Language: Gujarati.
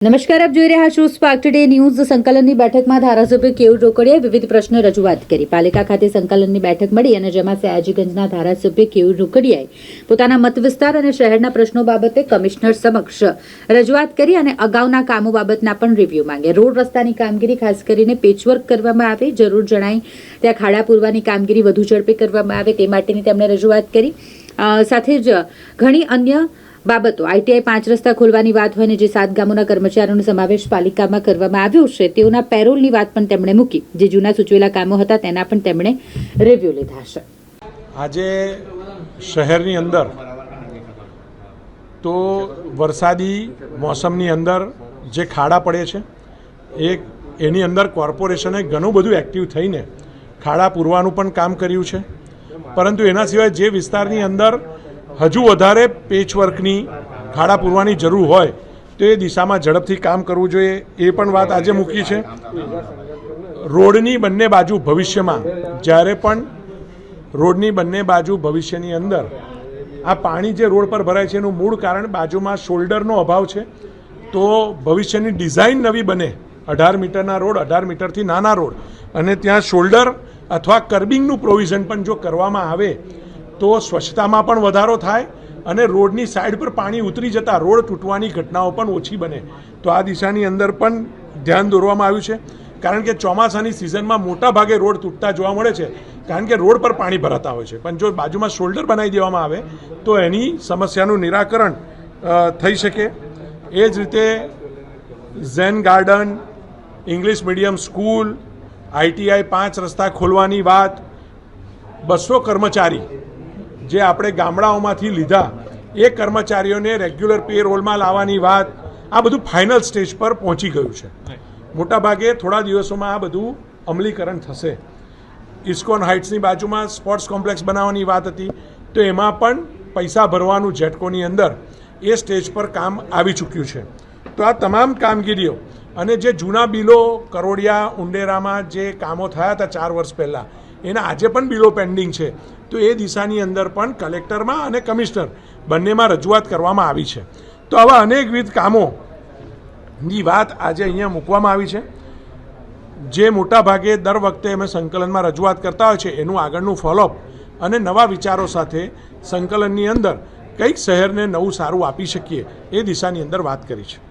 નમસ્કાર, આપ જોઈ રહ્યા છો સ્પાર્ક ટુડે ન્યૂઝ સંકલનની બેઠકમાં ધારાસભ્ય કેયુર રોકડિયાએ વિવિધ પ્રશ્ન રજૂઆત કરી. પાલિકા ખાતે સંકલનની બેઠક મળી અને જેમાં સયાજીગંજના ધારાસભ્ય કેયુર રોકડિયાએ પોતાના મત વિસ્તાર અને શહેરના પ્રશ્નો બાબતે કમિશનર સમક્ષ રજૂઆત કરી અને અગાઉના કામો બાબતના પણ રિવ્યૂ માંગ્યા. રોડ રસ્તાની કામગીરી ખાસ કરીને પેચવર્ક કરવામાં આવે, જરૂર જણાય, ત્યાં ખાડા પૂરવાની કામગીરી વધુ ઝડપે કરવામાં આવે, તે માટેની તેમણે રજૂઆત કરી. સાથે જ ઘણી અન્ય બાબતો આઈટીઆઈ પાંચ રસ્તા ખોલવાની વાત હોય ને જે સાત ગામોના કર્મચારીઓનો સમાવેશ પાલિકામાં કરવામાં આવ્યો છે, તેઓના પેરોલની વાત પણ તેમણે મૂકી. જે જૂના સૂચવેલા કામો હતા તેના પણ તેમણે રિવ્યુ લીધા છે. આજે શહેરની અંદર તો વરસાદી મોસમની અંદર જે ખાડા પડે છે એ એની અંદર કોર્પોરેશને ઘણું બધું એક્ટિવ થઈને ખાડા પૂરવાનું પણ કામ કર્યું છે. પરંતુ એના સિવાય જે વિસ્તારની અંદર હજુ વધારે પેચવર્કની ખાડા પૂરવાની જરૂર હોય તો એ દિશામાં ઝડપથી કામ કરવું જોઈએ. એ પણ વાત આજે મૂકી છે. રોડની બંને બાજુ ભવિષ્યમાં, જ્યારે પણ રોડની બંને બાજુ ભવિષ્યની અંદર આ પાણી જે રોડ પર ભરાય છે એનું મૂળ કારણ બાજુમાં શોલ્ડરનો અભાવ છે. તો ભવિષ્યની ડિઝાઇન નવી બને. અઢાર મીટરના રોડ, અઢાર મીટરથી નાના રોડ. અને ત્યાં શોલ્ડર અથવા કર્બિંગનું પ્રોવિઝન પણ જો કરવામાં આવે તો સ્વચ્છતામાં પણ વધારો થાય અને રોડની સાઈડ પર પાણી ઉતરી જતા રોડ તૂટવાની ઘટનાઓ પણ ઓછી બને. તો આ દિશાની અંદર પણ ધ્યાન દોરવામાં આવ્યું છે. કારણ કે ચોમાસાની સિઝનમાં મોટા ભાગે રોડ તૂટતા જોવા મળે છે. કારણ કે રોડ પર પાણી ભરાતા હોય છે. પણ જો બાજુમાં શોલ્ડર બનાવી દેવામાં આવે, તો એની સમસ્યાનું નિરાકરણ થઈ શકે. એ જ રીતે zen garden, English medium school ITI પાંચ રસ્તા ખોલવાની વાત, બસો કર્મચારી જે આપણે ગામડાઓમાંથી લીધા એ કર્મચારીઓને રેગ્યુલર પે રોલમાં લાવવાની વાત આ બધું ફાઇનલ સ્ટેજ પર પહોંચી ગયું છે. મોટાભાગે થોડા દિવસોમાં આ બધું અમલીકરણ થશે. ઇસ્કોન હાઇટ્સની બાજુમાં સ્પોર્ટ્સ કોમ્પ્લેક્સ બનાવવાની વાત હતી તો એમાં પણ પૈસા ભરવાનું જેટકોની અંદર એ સ્ટેજ પર કામ આવી ચૂક્યું છે. તો આ તમામ કામગીરીઓ અને જે જૂના બિલો કરોડિયા ઉંડેરામાં જે કામો થયા હતા ચાર વર્ષ પહેલાં એના આજે પણ બિલો પેન્ડિંગ છે. તો એ દિશાની અંદર પણ કલેક્ટરમાં અને કમિશનર બંનેમાં રજૂઆત કરવામાં આવી છે. તો આવા અનેકવિધ કામોની વાત આજે અહીંયા મૂકવામાં આવી છે. જે મોટા ભાગે દર વખતે અમે સંકલનમાં રજૂઆત કરતા હોય છે, એનું આગળનું ફોલોઅપ અને નવા વિચારો સાથે સંકલનની અંદર કંઈક શહેરને નવું સારું આપી શકીએ, એ દિશાની અંદર વાત કરી છે.